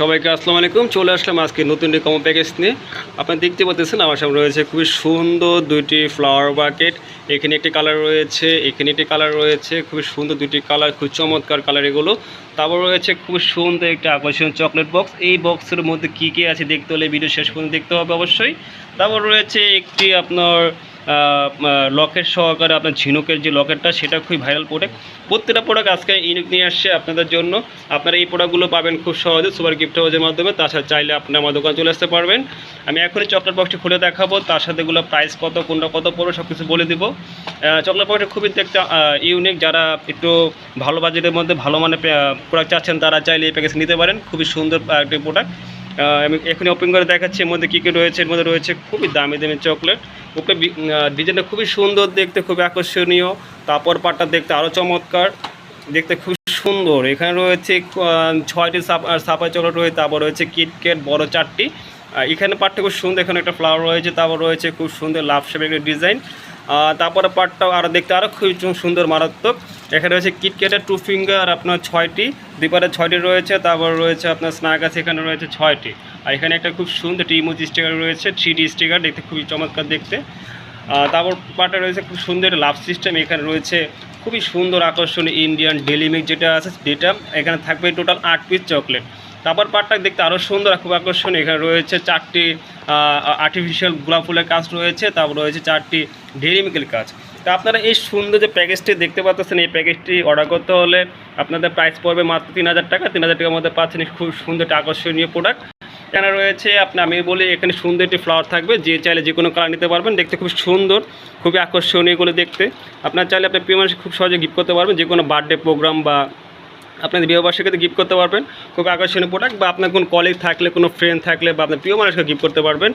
সবাইকে আসসালামু আলাইকুম। চলে আসলাম আজকে নতুন কম প্যাকেজ নিয়ে। আপনারা দেখতে পাচ্ছেন, আমার সামনে রয়েছে খুবই সুন্দর দুইটি ফ্লাওয়ার বাকেট এখানে একটি কালার রয়েছে, এখানে একটি কালার রয়েছে, খুবই সুন্দর দুটি কালার খুব চমৎকার কালার এগুলো। তারপর রয়েছে খুব সুন্দর একটি আকর্ষণীয় চকলেট বক্স এই বক্সের মধ্যে কী কী আছে দেখতে হলে ভিডিও শেষ পর্যন্ত দেখতে হবে অবশ্যই। তারপর রয়েছে একটি আপনার লকেট সহকারে আপনার ঝিনুকের যে লকেটটা, সেটা খুবই ভাইরাল প্রোডাক্ট প্রত্যেকটা প্রোডাক্ট আজকে ইউনিক নিয়ে আসছে আপনাদের জন্য। আপনারা এই প্রোডাক্টগুলো পাবেন খুব সহজে সুপার গিফট হাউজের মাধ্যমে। তাছাড়া চাইলে আপনি আমার দোকানে চলে আসতে পারবেন। আমি এখনই চকলেট বক্সটি খুলে দেখাবো। তার সাথে এগুলো প্রাইস কত, কোনটা কত পড়বে সব কিছু বলে দিব। চকলেট বক্সটি খুবই দেখতে ইউনিক যারা একটু ভালো বাজেটের মধ্যে ভালো মানে প্রোডাক্ট চাচ্ছেন, তারা চাইলে এই প্যাকেজ নিতে পারেন। খুবই সুন্দর একটি প্রোডাক্ট আমি এখনই ওপেন করে দেখাচ্ছি। এর মধ্যে কী কী রয়েছে? এর মধ্যে রয়েছে খুবই দামি দামি চকলেট উপরে ডিজাইনটা খুবই সুন্দর, দেখতে খুবই আকর্ষণীয়। তারপর পাটটা দেখতে আরও চমৎকার, দেখতে খুব সুন্দর। এখানে রয়েছে ছয়টি সাপা চকলেট রয়েছে, তারপর রয়েছে কিটকেট বড় চারটি। এখানে পাটটা খুব সুন্দর, এখানে একটা ফ্লাওয়ার রয়েছে, তারপর রয়েছে খুব সুন্দর লাভ শেপের ডিজাইন তারপরে পাটটাও আরও দেখতে আরও খুব সুন্দর, মারাত্মক। এখানে রয়েছে কিটকেটের টু ফিঙ্গার আপনার ছয়টি। দুপারে ছয়টি রয়েছে, তারপর রয়েছে আপনার স্ন্যাক আছে, এখানে রয়েছে ছয়টি। আর এখানে একটা খুব সুন্দর টিমোজ স্টিকার রয়েছে থ্রি ডি স্টিকার দেখতে খুবই চমৎকার দেখতে। তারপর পাটা রয়েছে খুব সুন্দর লাভ সিস্টেম এখানে রয়েছে খুবই সুন্দর আকর্ষণীয় ইন্ডিয়ান ডেলিমিক যেটা আছে, যেটা এখানে থাকবে টোটাল আট পিস চকলেট তারপর পাটটা দেখতে আরও সুন্দর, খুব আকর্ষণীয়। এখানে রয়েছে চারটি আর্টিফিশিয়াল গোলাপ ফুলের কাজ রয়েছে, তারপর রয়েছে চারটি ডেরিমিকেল কাজ তা আপনারা এই সুন্দর যে প্যাকেজটি দেখতে পাচ্ছেন, এই প্যাকেজটি অর্ডার করতে হলে আপনাদের প্রাইস পড়বে মাত্র তিন হাজার টাকা। তিন হাজার টাকার মধ্যে পাচ্ছেন খুব সুন্দর একটা আকর্ষণীয় প্রোডাক্ট এখানে রয়েছে, আপনি, আমি বলি এখানে সুন্দর একটি ফ্লাওয়ার থাকবে, যে চাইলে যে কোনো কালার নিতে পারবেন, দেখতে খুব সুন্দর, খুবই আকর্ষণীয় এগুলো দেখতে। আপনার চাইলে আপনি প্রিয় মানুষ খুব সহজে গিফট করতে পারবেন, যে কোনো বার্থডে প্রোগ্রাম বা আপনাদের বিবাহবার্ষিকীতে গিফট করতে পারবেন। খুব আকর্ষণীয় প্রোডাক্ট বা আপনার কোনো কলিগ থাকলে, কোনো ফ্রেন্ড থাকলে বা আপনার প্রিয় মানুষকে গিফট করতে পারবেন।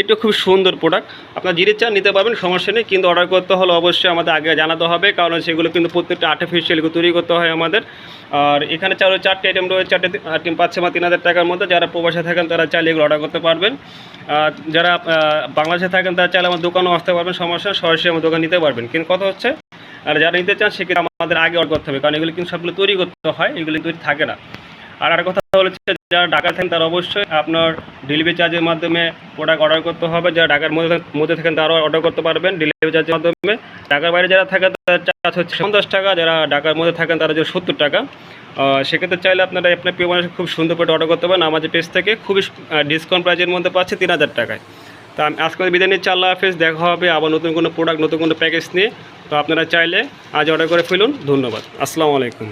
এটা খুব সুন্দর প্রোডাক্ট আপনার জিরে চান নিতে পারবেন, সমস্যা নেই, কিন্তু অর্ডার করতে হলে অবশ্যই আমাদের আগে জানাতে হবে, কারণ সেগুলো কিন্তু প্রত্যেকটা আর্টিফিশিয়াল তৈরি করতে হয় আমাদের। আর এখানে চারো, চারটে আইটেম রয়েছে, চারটে আইটেম পাচ্ছে আমার তিন হাজার টাকার মধ্যে যারা প্রবাসে থাকেন তারা চাইলে এগুলো অর্ডার করতে পারবেন। যারা বাংলাদেশে থাকেন তারা চাইলে আমার দোকানেও আসতে পারবেন, সমস্যা সরাসরি আমার দোকান নিতে পারবেন। কিন্তু কথা হচ্ছে আর যারা নিতে চান, সেক্ষেত্রে আমাদের আগে অর্ডার করতে হবে। কারণ এগুলো কিন্তু সবগুলো তৈরি করতে হয়, এগুলো তৈরি থাকে না। আর আর কথা হচ্ছে যারা ঢাকা থাকেন তারা অবশ্যই আপনার ডেলিভারি চার্জের মাধ্যমে প্রোডাক্ট অর্ডার করতে হবে। যারা ঢাকার মধ্যে মধ্যে থাকেন তারাও অর্ডার করতে পারবেন ডেলিভারি চার্জের মাধ্যমে। ঢাকার বাইরে যারা থাকে তাদের চার্জ হচ্ছে পঞ্চাশ টাকা। যারা ঢাকার মধ্যে থাকেন, তারা হচ্ছে সত্তর টাকা। সেক্ষেত্রে চাইলে আপনারা আপনার প্রিয় মানুষ খুব সুন্দর করে অর্ডার করতে পারেন। আমাদের পেজ থেকে খুবই ডিসকাউন্ট প্রাইজের মধ্যে পাচ্ছে তিন হাজার টাকায়। তা আজকে বিদায় নিচ্ছি, আল্লাহ হাফেজ, দেখা হবে আবার নতুন কোনো প্রোডাক্ট নতুন কোনো প্যাকেজ নিয়ে। তো আপনারা চাইলে আজ অর্ডার করে ফেলুন, ধন্যবাদ। আসসালামু আলাইকুম।